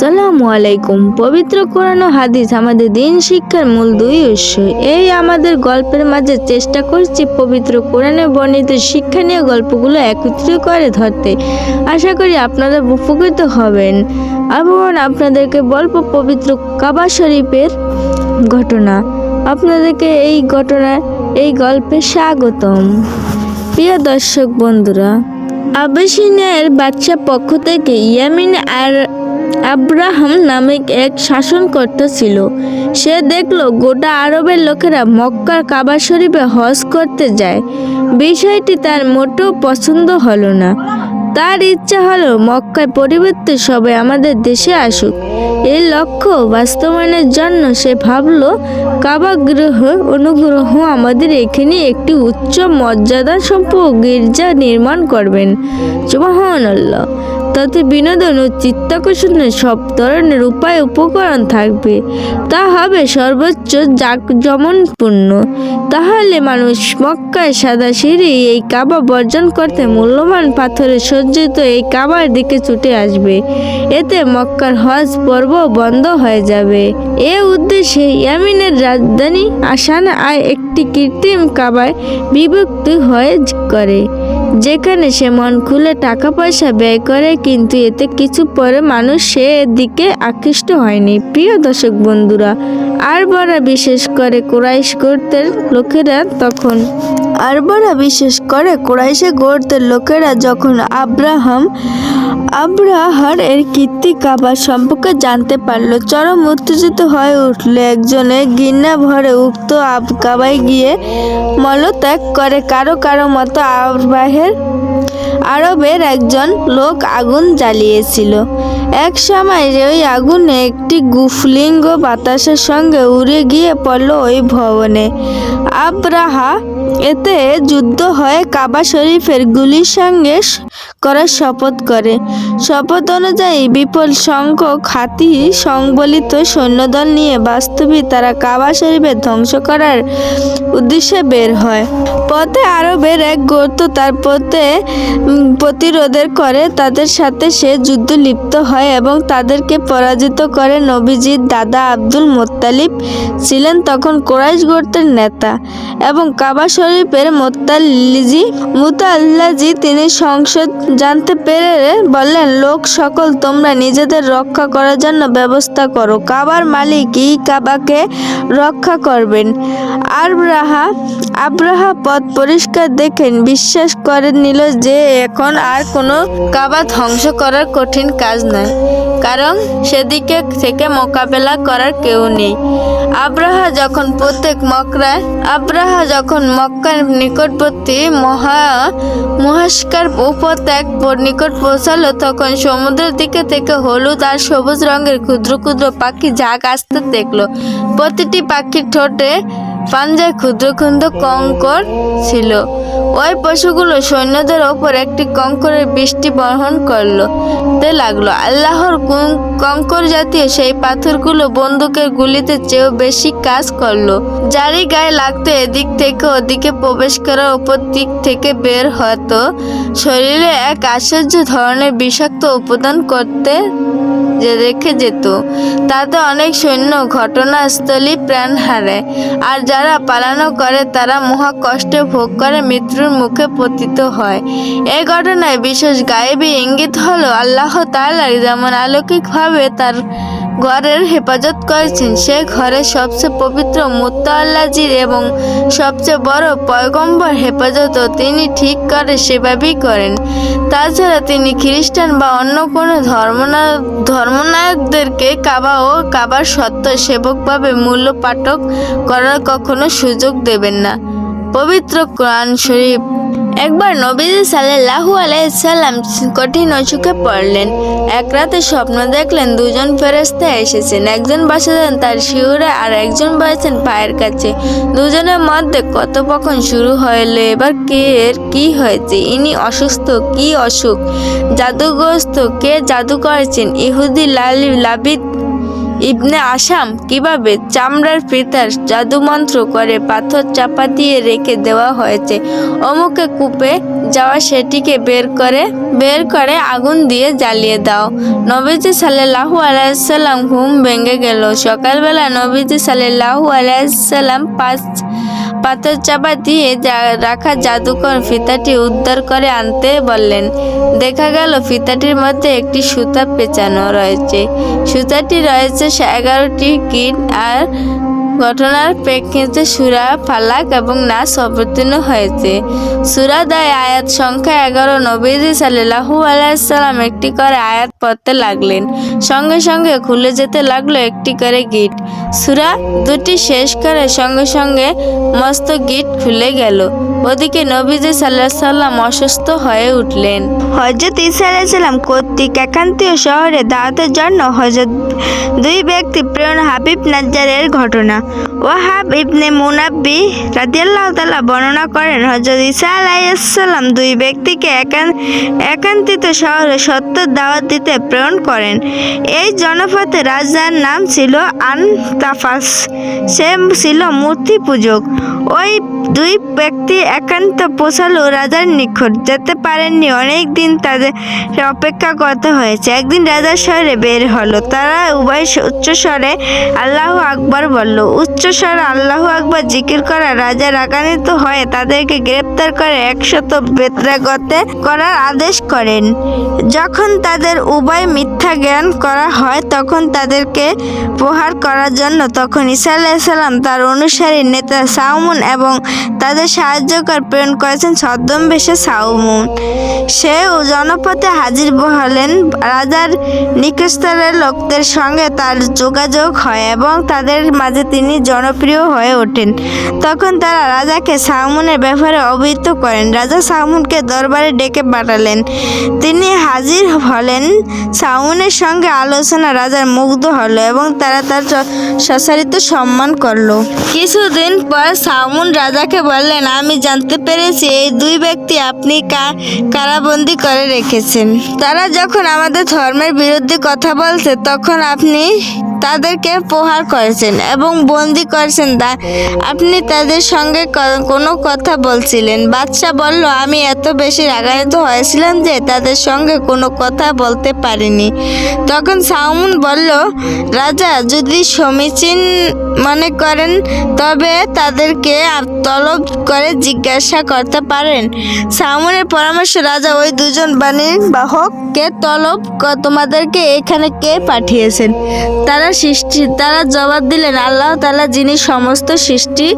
আসসালামু আলাইকুম। পবিত্র কোরআন হাদিস আমাদের দিন শিক্ষার মূল দুই উৎস। এই আমাদের গল্পের মাঝে চেষ্টা করছি পবিত্র কোরআনে বর্ণিত শিক্ষণীয় গল্পগুলো একত্রিত করে ধরতে। আশা করি আপনারা উপকৃত হবেন। এবং আপনাদেরকে বলব পবিত্র কাবা শরীফের ঘটনা। আপনাদেরকে এই ঘটনা, এই গল্পে স্বাগতম। প্রিয় দর্শক বন্ধুরা আবেসিনের বাচ্চা পক্ষ থেকে ইয়ামিন আর আব্রাহাম নামে এক শাসনকর্তা ছিল সে দেখল গোটা আরবের লোকেরা মক্কার কাবা শরীফে হজ করতে যায়। বিষয়টি তার মোটেও পছন্দ হলো না। তার ইচ্ছা হলো মক্কায় পরিবর্তে সবাই আমাদের দেশে আসুক। এই লক্ষ্য বাস্তবায়নের জন্য সে ভাবল কাবাগ্রহ অনুগ্রহ আমাদের এখানে একটি উচ্চ মর্যাদা সম্পর্ক গির্জা নির্মাণ করবেন। আল্লাহ তাতে বিনোদন ও চিত্তাকর্ষণের সব ধরনের উপায় উপকরণ থাকবে। তা হবে সর্বোচ্চ জাক জাকজমনপূর্ণ। তাহলে মানুষ মক্কায় সাদা সিঁড়ি এই কাবা বর্জন করতে মূল্যবান পাথরে সজ্জিত এই কাবার দিকে ছুটে আসবে। এতে মক্কার হজ পর্ব বন্ধ হয়ে যাবে। এ উদ্দেশ্যে ইয়ামিনের রাজধানী আসানা আয় একটি কৃত্রিম কাবায় বিভক্ত হয়ে করে। যেখানে সে মন খুলে টাকা পয়সা ব্যয় করে, কিন্তু এতে কিছু পরে মানুষ সে দিকে আকৃষ্ট হয়নি। প্রিয় দর্শক বন্ধুরা, আর বড় বিশেষ করে কোরাইশ গোত্রের লোকেরা তখন আরবরা বিশেষ করে, কোরাইশে গোত্রের লোকেরা যখন আব্রাহাম, আব্রাহার এর কীর্তি কাবার সম্পর্কে জানতে পারল, চরম উত্তেজিত হয়ে উঠলে। একজনে ঘৃণা ভরে উক্ত আব কাবায় গিয়ে মলত্যাগ করে। কারও কারও মতো আব্রাহের আরবের একজন লোক আগুন জ্বালিয়েছিল। এক সময় ওই আগুনে একটি গুফলিঙ্গ বাতাসের সঙ্গে উড়ে গিয়ে পড়ল ওই ভবনে। আব্রাহা এতে যুদ্ধ হয়ে কাবা শরীফের গুলির সঙ্গে করার শপথ করে। শপথ অনুযায়ী বিপুল সংখ্যক হাতি সংবলিত সৈন্যদল নিয়ে বাস্তবে তারা কাবা শরীফের ধ্বংস করার উদ্দেশ্যে বের হয়। পথে আরবের এক গোত্র তার পথে প্রতিরোধের করে। তাদের সাথে সে যুদ্ধ লিপ্ত হয় এবং তাদেরকে পরাজিত করে। নবীজির দাদা আব্দুল মোত্তালিব ছিলেন তখন কোরাইশ গোত্রের নেতা এবং কাবা শরীফের মোত্তালিজি মুতাল্লাজি তিনি সংসদ জানতে পেরে বললেন, লোক সকল, তোমরা নিজেদের রক্ষা করার জন্য ব্যবস্থা করো। কাবার মালিক এই কাবাকে রক্ষা করবেন। আব্রাহা আব্রাহা পথ পরিষ্কার দেখেন, বিশ্বাস করে নিল যে এখন আর কোনো কাবা ধ্বংস করার কঠিন কাজ নয় কারণ সেদিকে থেকে মোকাবেলা করার কেউ নেই। আব্রাহা যখন প্রত্যেক মকরায় আব্রাহা যখন মক্কার নিকটবর্তী মহা মহাস্কার উপত্যাগ নিকট পৌঁছালো তখন সমুদ্রের দিকে থেকে হলুদ আর সবুজ রঙের ক্ষুদ্র ক্ষুদ্র পাখি ঝাঁক আসতে দেখল। প্রতিটি পাখির ঠোঁটে পাঞ্জায় ক্ষুদ্র ক্ষুদ্র কঙ্কর ছিল। ওই পশুগুলো সৈন্যদের ওপর একটি কঙ্করের বৃষ্টি বহন করল। তে লাগল, আল্লাহর কঙ্কর জাতীয় সেই পাথরগুলো বন্দুকের গুলিতে চেয়েও বেশি কাজ করল। যারই গায়ে লাগতো এদিক থেকে ওদিকে প্রবেশ করার ওপর দিক থেকে বের হতো। শরীরে এক আশ্চর্য ধরনের বিষাক্ত উপাদান করতে রেখে যেত। তাতে অনেক সৈন্য ঘটনাস্থলেই প্রাণ হারায়। আর যারা পালানো করে, তারা মহা কষ্টে ভোগ করে, মৃত্যুর মুখে পতিত হয়। এই ঘটনায় বিশেষ গায়েবী ইঙ্গিত হলো আল্লাহ তালা যেমন আলৌকিকভাবে তার ঘরের হেফাজত করেছেন। সে ঘরের সবচেয়ে পবিত্র মুত্তাল্লাজির এবং সবচেয়ে বড় পয়গম্বর হেফাজতও তিনি ঠিক করে সেভাবেই করেন। তাছাড়া তিনি খ্রিস্টান বা অন্য কোনো ধর্মনা, ধর্মনায়কদেরকে কাবা ও কাবার সত্য সেবকভাবে মূল্য পাঠক করার কখনো সুযোগ দেবেন না। পবিত্র কোরআন শরীফ একবার নবীজি সাল্লাল্লাহু আলাইসাল্লাম কঠিন অসুখে পড়লেন। এক রাতে স্বপ্ন দেখলেন দুজন ফেরেস্তা এসেছেন। একজন বসেছেন তার শিউরে আর একজন বসেছেন পায়ের কাছে। দুজনের মধ্যে কথোপকথন শুরু হইলে, এবার কে এর কি হয়েছে? ইনি অসুস্থ, কি অসুখ? জাদুগ্রস্ত কে জাদু করেছেন? ইহুদি লালি লাবিদ ইবনে আসাম কীভাবে চামড়ার ফিতার জাদুমন্ত্র করে পাথর চাপা দিয়ে রেখে দেওয়া হয়েছে? অমুকে কূপে যাওয়া সেটিকে বের করে বের করে আগুন দিয়ে জ্বালিয়ে দাও। নবীজি লাহু আলাইসাল্লাম ঘুম ভেঙে গেল। সকালবেলা নবীজি লাহু আলাইসাল্লাম পাঁচ পাথর চাপা দিয়ে রাখা জাদুকর ফিতাটি উদ্ধার করে আনতে বললেন। দেখা গেল ফিতাটির মধ্যে একটি সুতা পেঁচানো রয়েছে। সুতাটি রয়েছে এগারোটি কিট আর ঘটনার প্রেক্ষিতে সুরা, ফালাক এবং নাস অবতীর্ণ হয়েছে। সুরা দায় আয়াত সংখ্যা এগারো। নবীজি সাল্লাহু আলাইসাল্লাম একটি করে আয়াত পড়তে লাগলেন। সঙ্গে সঙ্গে খুলে যেতে লাগল একটি করে গিট সুরা দুটি শেষ করে সঙ্গে সঙ্গে মস্ত গিট খুলে গেল। ওদিকে নবীজি সাল্লাহ সাল্লাম অসুস্থ হয়ে উঠলেন। হজরত ইসা আলাইসাল্লাম কর্তৃক একান্তীয় শহরে দাওয়াতের জন্য হজরত দুই ব্যক্তি প্রেরণ হাবিব নাজ্জারের ঘটনা। ওয়াহাব ইবনে মুনাব্বি রাদিয়াল্লাহ তাআলা বর্ণনা করেন হজরত ইসা আলাইসাল্লাম দুই ব্যক্তিকে একান, একান্তিত শহরে সত্য দাওয়াত দিতে প্রেরণ করেন। এই জনপথে রাজার নাম ছিল আনতাফাস। সে ছিল মূর্তি পূজক ওই দুই ব্যক্তি একান্ত পৌঁছালো রাজার নিকট যেতে পারেননি। অনেক দিন তাদের অপেক্ষা করতে হয়েছে। একদিন রাজার শহরে বের হলো। তারা উভয় উচ্চ স্বরে আল্লাহ আকবর বলল উচ্চ স্বরে আল্লাহ আকবর জিকির করা রাজা রাগান্বিত হয়ে তাদেরকে গ্রেপ্তার করে একশত বেত্রাগতে করার আদেশ করেন। যখন তাদের উভয় মিথ্যা জ্ঞান করা হয় তখন তাদেরকে প্রহার করার জন্য তখন ঈসা আলাইসাল্লাম তার অনুসারী নেতা সাউমুন এবং তাদের সাহায্যকার প্রেরণ করেছেন ছদ্মবেশে সাউমুন সে জনপথে হাজির হলেন রাজার নিকস্তরের লোকদের সঙ্গে তার যোগাযোগ হয় এবং তাদের মাঝে তিনি জনপ্রিয় হয়ে ওঠেন। তখন তারা রাজাকে সাউমুনের ব্যাপারে অবহিত করেন। রাজা সাউমুনকে দরবারে ডেকে পাঠালেন। তিনি হাজির হলেন সাউনের সঙ্গে আলোচনা রাজার মুগ্ধ হলো এবং তারা তার স- সশারিত সম্মান করল। কিছুদিন পর সাউমুন রাজাকে বললেন, আমি জানতে পেরেছি এই দুই ব্যক্তি আপনি কারাবন্দি করে রেখেছেন। তারা যখন আমাদের ধর্মের বিরুদ্ধে কথা বলছে, তখন আপনি তাদেরকে প্রহার করেছেন এবং বন্দি করেছেন তা আপনি তাদের সঙ্গে কোনো কথা বলছিলেন। বাদশাহ বলল, আমি এত বেশি রাগান্বিত হয়েছিলাম যে তাদের সঙ্গে কোনো কথা বলতে পারিনি। তখন সাউমুন বলল, রাজা, যদি সমীচীন মনে করেন, তবে তাদেরকে তলব করে জিজ্ঞাসা করতে পারেন। সাউমুনের পরামর্শ, রাজা, ওই দুজন বাণীর বাহককে তলব তোমাদেরকে এখানে কে পাঠিয়েছেন? তারা সৃষ্টি, তারা জবাব দিলেন, আল্লাহ তালা যিনি সমস্ত সৃষ্টি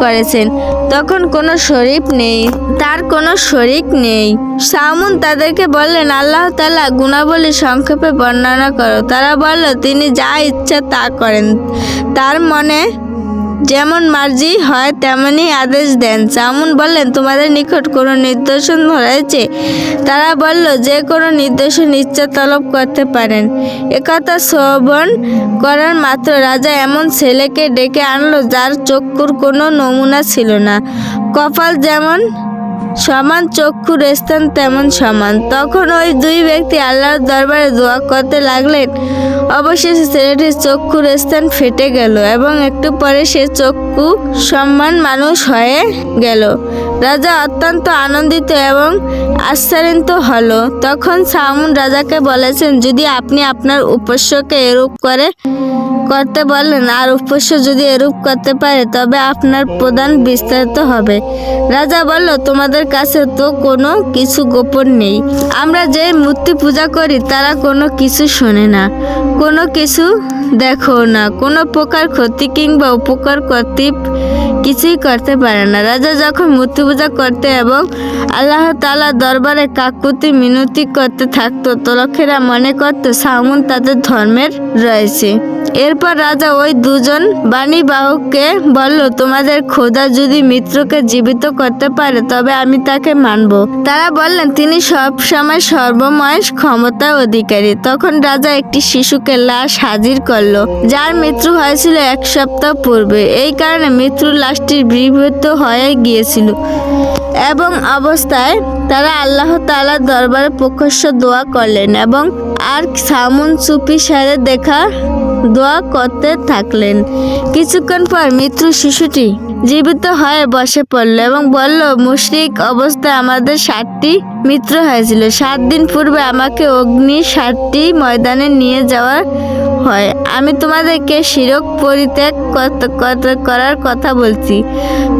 করেছেন, তখন কোনো শরীফ নেই, তার কোনো শরিক নেই। সামুন তাদেরকে বললেন, আল্লাহ তালা গুণাবলী সংক্ষেপে বর্ণনা করো। তারা বলল, তিনি যা ইচ্ছা তা করেন, তার মনে যেমন মার্জি হয়, তেমনই আদেশ দেন। চামুন বললেন, তোমাদের নিকট কোনো নির্দেশন রয়েছে? তারা বলল, যে কোনো নির্দেশন ইচ্ছা তলব করতে পারেন। একথা শ্রবণ করার মাত্র রাজা এমন ছেলেকে ডেকে আনলো, যার চক্ষুর কোনো নমুনা ছিল না। কপাল যেমন সমান চক্ষুর স্থান তেমন সমান। তখন ওই দুই ব্যক্তি আল্লাহর দরবারে দোয়া করতে লাগলেন। অবশেষে ছেলেটির চক্ষুর স্থান ফেটে গেল এবং একটু পরে সে চক্ষু সম্মান মানুষ হয়ে গেল। রাজা অত্যন্ত আনন্দিত এবং আশ্চর্যিত হলো। তখন সামুন রাজাকে বলেছেন, যদি আপনি আপনার উপস্যকে এরূপ করে করতে বলেন আর উপস্য যদি এরূপ করতে পারে, তবে আপনার প্রদান বিস্তারিত হবে। রাজা বলল, তোমাদের কাছে তো কোনো কিছু গোপন নেই। আমরা যে মূর্তি পূজা করি, তারা কোনো কিছু শোনে না। কোনো কিছু দেখো না। কোনো প্রকার ক্ষতি কিংবা উপকার করতে কিছুই করতে পারে না। রাজা যখন মূর্তি পূজা করতে এবং আল্লাহ তালা দরবারে কাকুতি মিনতি করতে থাকতো তলক্ষেরা মনে করতো সামুন তাদের ধর্মের রয়েছে। এরপর রাজা ওই দুজন বাণী বাহককে বলল, তোমাদের খোদা যদি মিত্রকে জীবিত করতে পারে, তবে আমি তাকে মানব। তারা বললেন, তিনি সব সময় সর্বময় ক্ষমতা অধিকারী। তখন রাজা একটি শিশুকে লাশ হাজির করল, যার মৃত্যু হয়েছিল এক সপ্তাহ পূর্বে। এই কারণে মৃত্যুর লাশটি বিভূত হয়ে গিয়েছিল এবং অবস্থায় তারা আল্লাহ তাআলার দরবারে প্রকাশ্য দোয়া করলেন এবং আর সামুন সুপি সারে দেখা দোয়া করতে থাকলেন। কিছুক্ষণ পর মৃত্যু শিশুটি জীবিত হয়ে বসে পড়ল এবং বলল, মুশরিক অবস্থায় আমাদের ষাটটি মিত্র হয়েছিল। সাত দিন পূর্বে আমাকে অগ্নি ষাটটি ময়দানে নিয়ে যাওয়ার হয়। আমি তোমাদেরকে শিরক পরিত্যাগ করার কথা বলছি।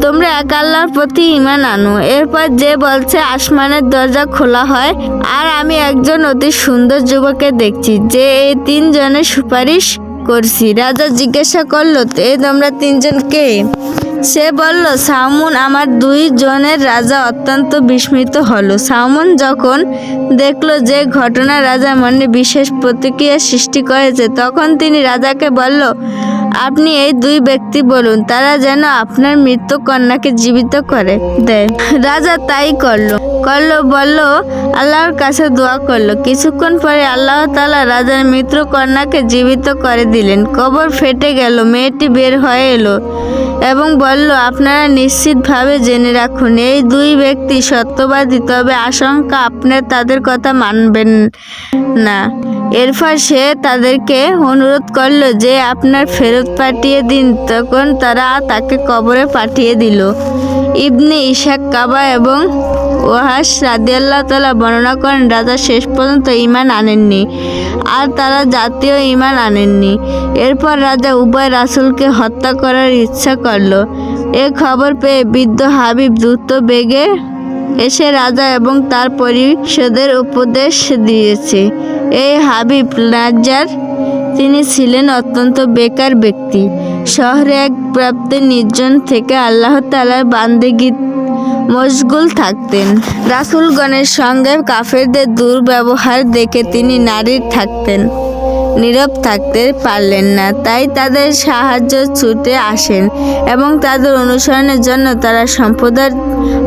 তোমরা এক আল্লাহর প্রতি ইমান আনো। এরপর যে বলছে, আসমানের দরজা খোলা হয়, আর আমি একজন অতি সুন্দর যুবকে দেখছি, যে এই তিনজনের সুপারিশ করছি। রাজা জিজ্ঞাসা করল, এ তোমরা তিনজন কে? সে বলল, সামুন, আমার দুই জনের রাজা অত্যন্ত বিস্মিত হলো। সামুন যখন দেখল যে ঘটনা রাজা মনে বিশেষ প্রতিক্রিয়া সৃষ্টি করেছে, তখন তিনি রাজাকে বলল, আপনি এই দুই ব্যক্তি বলুন, তারা যেন আপনার মৃত্যু কন্যাকে জীবিত করে দেয়। রাজা তাই করল। করল, বলল, আল্লাহর কাছে দোয়া করল। কিছুক্ষণ পরে আল্লাহ তালা রাজার মৃত্যু কন্যাকে জীবিত করে দিলেন। কবর ফেটে গেল, মেয়েটি বের হয়ে এলো। এবং বলল, আপনারা নিশ্চিতভাবে জেনে রাখুন, এই দুই ব্যক্তি সত্যবাদী, তবে আশঙ্কা আপনার তাদের কথা মানবেন না। এরপর সে তাদেরকে অনুরোধ করল যে, আপনার ফেরত পাঠিয়ে দিন। তখন তারা তাকে কবরে পাঠিয়ে দিল। ইবনে ইশাক, কাবা এবং ওয়াহাস রাদিয়াল্লাহ তালা বর্ণনা করেন, রাজা শেষ পর্যন্ত ইমান আনেননি আর তারা জাতীয় ইমান আনেননি। এরপর রাজা উভয় রাসুলকে হত্যা করার ইচ্ছা করল। এ খবর পেয়ে বৃদ্ধ হাবিব দ্রুত বেগে এসে রাজা এবং তার পরিষদের উপদেশ দিয়েছে। এই হাবিব নাজ্জার, তিনি ছিলেন অত্যন্ত বেকার ব্যক্তি। শহরে এক প্রাপ্তে নির্জন থেকে আল্লাহ তালার বান্দেগী মশগুল থাকতেন। রাসুলগণের সঙ্গে কাফেরদের দুর্ব্যবহার দেখে তিনি নারীর থাকতেন, নীরব থাকতে পারলেন না। তাই তাদের সাহায্য ছুটে আসেন এবং তাদের অনুসরণের জন্য তারা সম্প্রদায়ের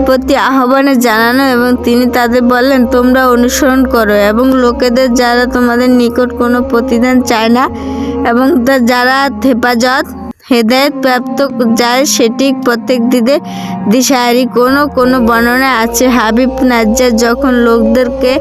প্রতি আহ্বানে জানানো এবং তিনি তাদের বললেন, তোমরা অনুসরণ করো এবং লোকেদের যারা তোমাদের নিকট কোনো প্রতিদান চায় না এবং যারা হেফাজত হেদায়ত প্রাপ্ত যায় সেটি প্রত্যেক দিকে দিশাহারি। কোনো কোনো বর্ণনায় আছে, হাবিব নাজ্জার যখন লোকদেরকে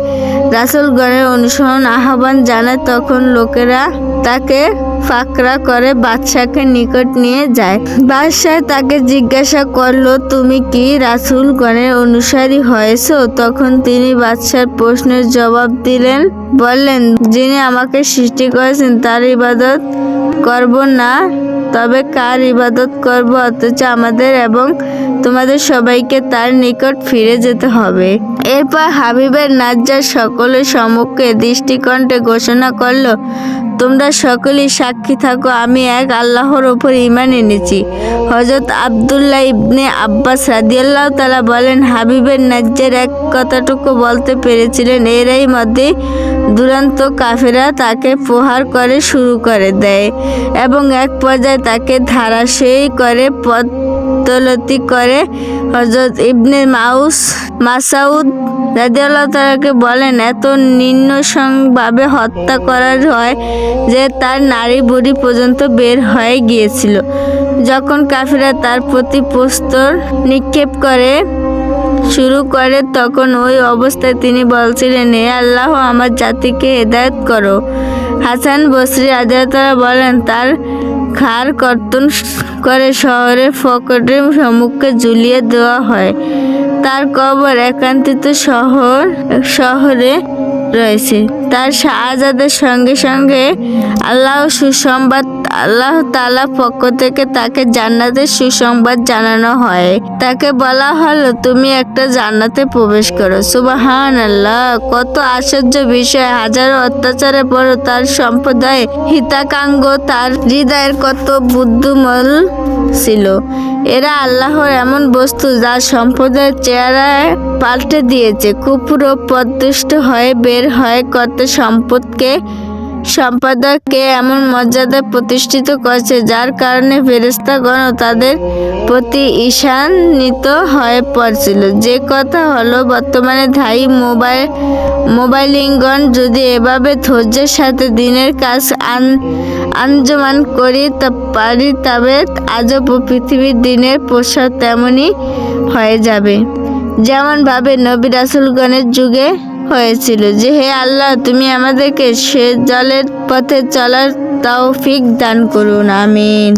রাসুলগণের অনুসরণ আহ্বান জানায়, তখন লোকেরা তাকে ফাকরা করে বাদশাকে নিকট নিয়ে যায়। বাদশাহ তাকে জিজ্ঞাসা করল, তুমি কি রাসুলগণের অনুসারী হয়েছো? তখন তিনি বাদশার প্রশ্নের জবাব দিলেন, বললেন, যিনি আমাকে সৃষ্টি করেছেন, তার ইবাদত করব না। তবে কার ইবাদত করব? অথচ আমাদের এবং তোমাদের সবাইকে তার নিকট ফিরে যেতে হবে। এরপর হাবিবের নাজ্জার সকলের সম্মুখে দৃষ্টিকণ্ঠে ঘোষণা করল, তোমরা সকলেই সাক্ষী থাকো, আমি এক আল্লাহর ওপর ইমান এনেছি। হজরত আবদুল্লাহ ইবনে আব্বাস রাদিয়াল্লাহ তালা বলেন, হাবিবের নাজ্জের এক কথাটুকু বলতে পেরেছিলেন, এরাই মধ্যে দুরন্ত কাফেরা তাকে প্রহার করে শুরু করে দেয় এবং এক পর্যায়ে তাকে ধারাশয়ী করে পদতলতি করে। হজরত ইবনে মাউস মাসাউদ রাদিয়াল্লাহু তাআলাকে বলেন, এত নিম্নসংভাবে হত্যা করার হয় যে তার নারী বুড়ি পর্যন্ত বের হয়ে গিয়েছিল। যখন কাফিরা তার প্রতি প্রস্তর নিক্ষেপ করে শুরু করে, তখন ওই অবস্থায় তিনি বলছিলেন, হে আল্লাহ, আমার জাতিকে হেদায়েত করো। হাসান বসরি আজাতারা বলেন, তার খার কর্তন করে শহরের ফকটের সম্মুখে ঝুলিয়ে দেওয়া হয়। তার কবর একান্তিত শহর, শহরে রয়েছে। তার শাহজাদের সঙ্গে সঙ্গে আল্লাহ সুসংবাদ আল্লাহ তালা পক্ষ থেকে তাকে জান্নাতের সুসংবাদ জানানো হয়। তাকে বলা হলো, তুমি একটা জান্নাতে প্রবেশ করো। সুবাহান আল্লাহ কত আশ্চর্য বিষয়। হাজারো অত্যাচারের পরও তার সম্প্রদায় হিতাকাঙ্গ তার হৃদয়ের কত বুদ্ধমল ছিল। এরা আল্লাহর এমন বস্তু, যা সম্প্রদায়ের চেহারায় পাল্টে দিয়েছে। কুপুর ও পদদুষ্ট হয়ে বের হয়, কত সম্পদকে সম্পাদককে এমন মর্যাদা প্রতিষ্ঠিত করেছে, যার কারণে ফেরেস্তাগণ তাদের প্রতি ঈশান্বিত হয়ে পড়ছিল। যে কথা হলো, বর্তমানে ধাই মোবাইল, মোবাইলিংগণ যদি এভাবে ধৈর্যের সাথে দিনের কাজ আন, আঞ্জমান করি তা পারি, তবে আজও পৃথিবীর দিনের প্রসার তেমনই হয়ে যাবে। যেমন ভাবে নবী রাসুলগণের যুগে হয়েছিল যে, হে আল্লাহ, তুমি আমাদেরকে সে জলের পথে চলার তাও ফিক দান করুন, আমিন।